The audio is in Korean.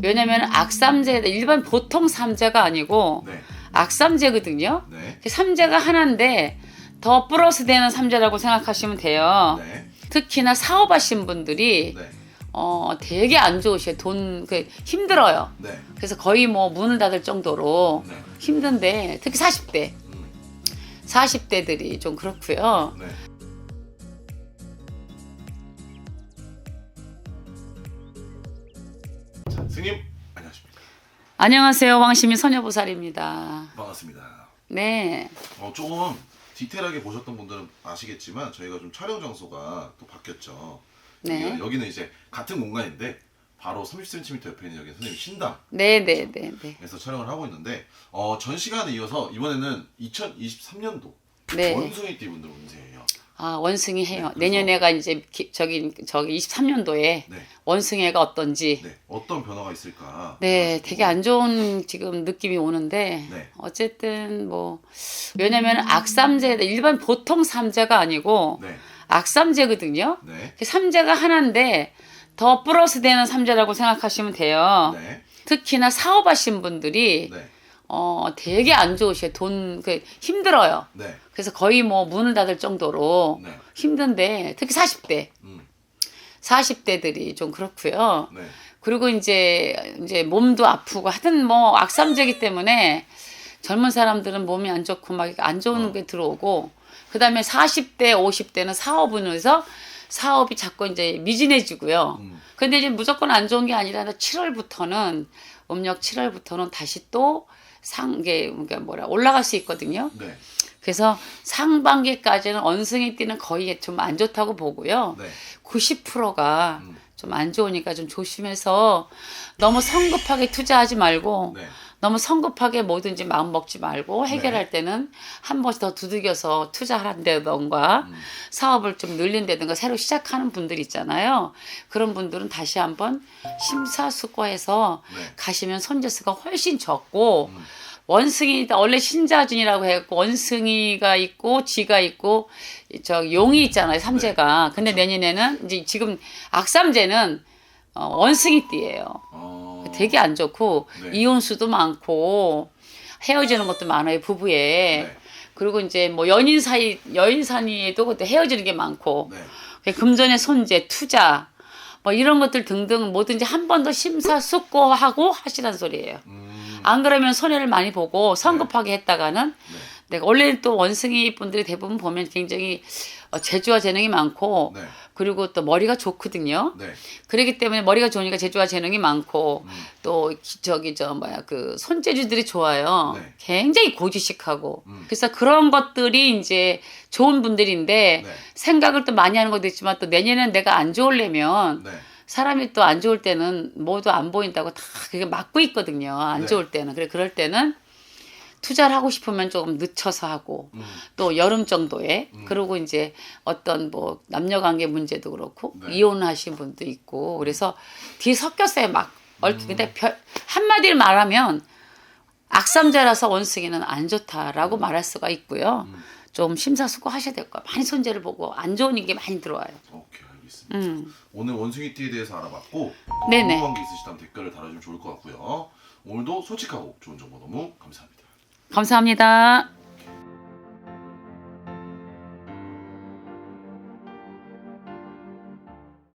왜냐면 악삼제 일반 보통 삼제가 아니고 네. 악삼제거든요. 네. 삼제가 하나인데 더 플러스 되는 삼제라고 생각하시면 돼요. 네. 특히나 사업하신 분들이 네. 어 되게 안 좋으셔요. 돈그 힘들어요. 네. 그래서 거의 뭐 문을 닫을 정도로 네. 힘든데 특히 40대, 음. 40대들이 좀 그렇고요. 네. 스님 안녕하십니까? 안녕하세요. 왕심이 소녀보살입니다. 반갑습니다. 네. 어, 조금 디테일하게 보셨던 분들은 아시겠지만 저희가 좀 촬영 장소가 또 바뀌었죠. 네. 여기가- 여기는 이제 같은 공간인데 바로 30cm 옆에 있는 여기 선생님 신당 네, 네, 네, 네. 에서 촬영을 하고 있는데 어, 전 시간에 이어서 이번에는 2023년도 네. 원숭이띠 분들 운세예요. 아, 원숭이 해요. 네, 내년에가 이제 기- 저기 저기 23년도에 네. 원숭이가 어떤지 네. 어떤 변화가 있을까? 네, 되게 안 좋은 지금 느낌이 오는데 네. 어쨌든 뭐 왜냐면 악삼제 일반 보통 삼제가 아니고 네. 악삼제거든요. 네. 삼제가 하나인데 더 플러스 되는 삼제라고 생각하시면 돼요. 네. 특히나 사업하신 분들이 네. 어 되게 안 좋으셔요. 돈그 힘들어요. 네. 그래서 거의 뭐 문을 닫을 정도로 네. 힘든데 특히 40대, 음. 40대들이 좀 그렇고요. 네. 그리고 이제 이제 몸도 아프고 하여튼 뭐 악삼제기 때문에 젊은 사람들은 몸이 안 좋고 막 안 좋은 어. 게 들어오고 그 다음에 40대, 50대는 사업운에서 사업이 자꾸 이제 미진해지고요. 음. 근데 이제 무조건 안 좋은 게 아니라 7월부터는 음력 7월부터는 다시 또 상게 그러니까 뭐라 올라갈 수 있거든요. 네. 그래서 상반기까지는 원숭이 띠는 거의 좀 안 좋다고 보고요. 네. 90%가 음. 좀안 좋으니까 좀 조심해서 너무 성급하게 투자하지 말고 네. 너무 성급하게 뭐든지 마음 먹지 말고 해결할 네. 때는 한 번씩 더 두들겨서 투자한다던가 음. 사업을 좀 늘린다든가 새로 시작하는 분들 있잖아요. 그런 분들은 다시 한번 심사숙고해서 네. 가시면 손재수가 훨씬 적고 음. 원숭이 원래 신자준이라고 해갖고 원숭이가 있고 쥐가 있고 저 용이 있잖아요 삼재가 근데 내년에는 이제 지금 악삼재는 어, 원숭이띠예요 어. 되게 안 좋고 네. 이혼수도 많고 헤어지는 것도 많아요 부부에 네. 그리고 이제 뭐 연인 사이 연인 사이에도 그때 헤어지는 게 많고 네. 금전의 손재 투자 뭐 이런 것들 등등 뭐든지 한 번 더 심사숙고하고 하시란 소리예요. 음. 안 그러면 손해를 많이 보고 성급하게 했다가는 네. 내가 원래 또 원숭이 분들이 대부분 보면 굉장히 어, 재주와 재능이 많고 네. 그리고 또 머리가 좋거든요. 네. 그렇기 때문에 머리가 좋으니까 재주와 재능이 많고 음. 또 기- 저기 저 뭐야 그 손재주들이 좋아요. 네. 굉장히 고지식하고 음. 그래서 그런 것들이 이제 좋은 분들인데 네. 생각을 또 많이 하는 것도 있지만 또 내년엔 내가 안 좋으려면 네. 사람이 또 안 좋을 때는 뭐도 안 보인다고 다 그게 막고 있거든요. 안 네. 좋을 때는. 그래 그럴 때는 투자를 하고 싶으면 조금 늦춰서 하고 음. 또 여름 정도에 음. 그리고 이제 어떤 뭐 남녀 관계 문제도 그렇고 네. 이혼하신 분도 있고 그래서 뒤에 섞였어요 막 얼핏 음. 근데 별 한마디를 말하면 악삼자라서 원숭이는 안 좋다라고 말할 수가 있고요. 음. 좀 심사숙고 하셔야 될 거예요. 많이 손재를 보고 안 좋은 게 많이 들어와요. 오케이 알겠습니다. 음. 오늘 원숭이띠에 대해서 알아봤고. 궁금한 게 있으시다면 댓글을 달아주면 좋을 것 같고요. 오늘도 솔직하고 좋은 정보 너무 감사합니다. 감사합니다.